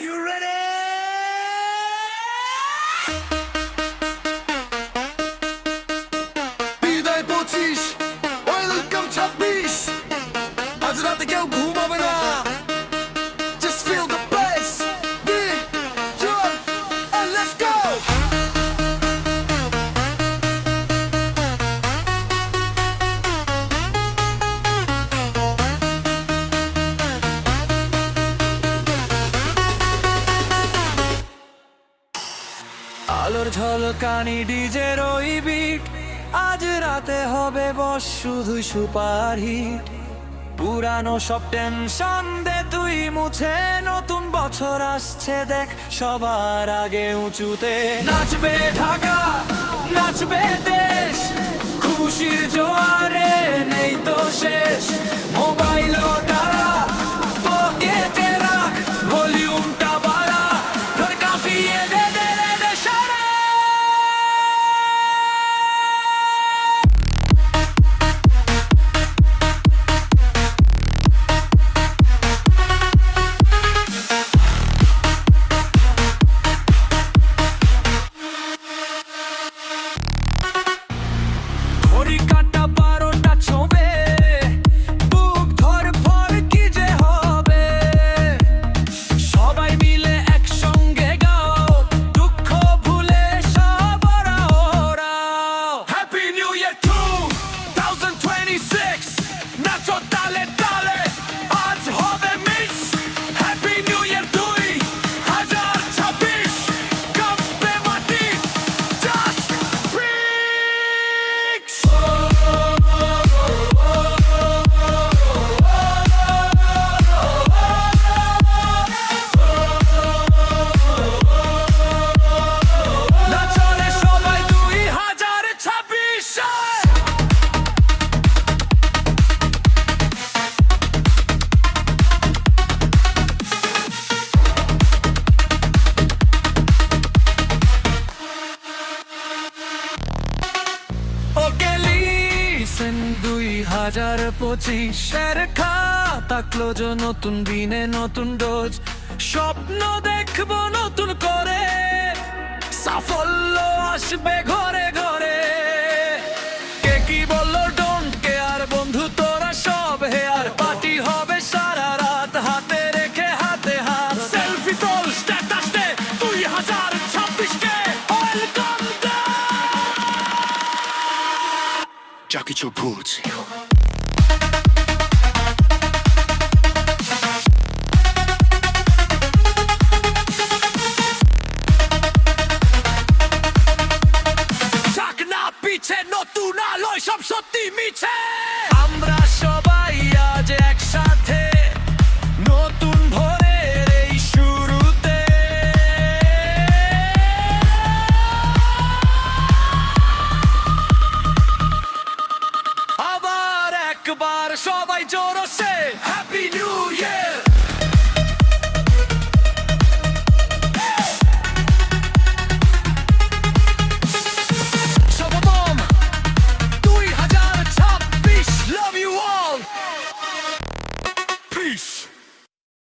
you আলোর ঝলকানি ডিজের ওই bit আজ রাতে হবে বস শুধু সুপার হিট। পুরানো সব টেনশন দে তুই মুছে, নতুন বছর আসছে দেখ সবার আগে উঁচুতে। নাচবে ঢাকা, নাচবে দেশ, খুশির জোয়ারে নেই তো শেষ। হোসেন দুই হাজার পঁচিশের খাতা যে নতুন দিনে নতুন ডোজ। স্বপ্ন দেখব নতুন করে। সাফল্য আসবে ঘরে ঘরে। at your boots. Azerbaijan, say Happy New Year!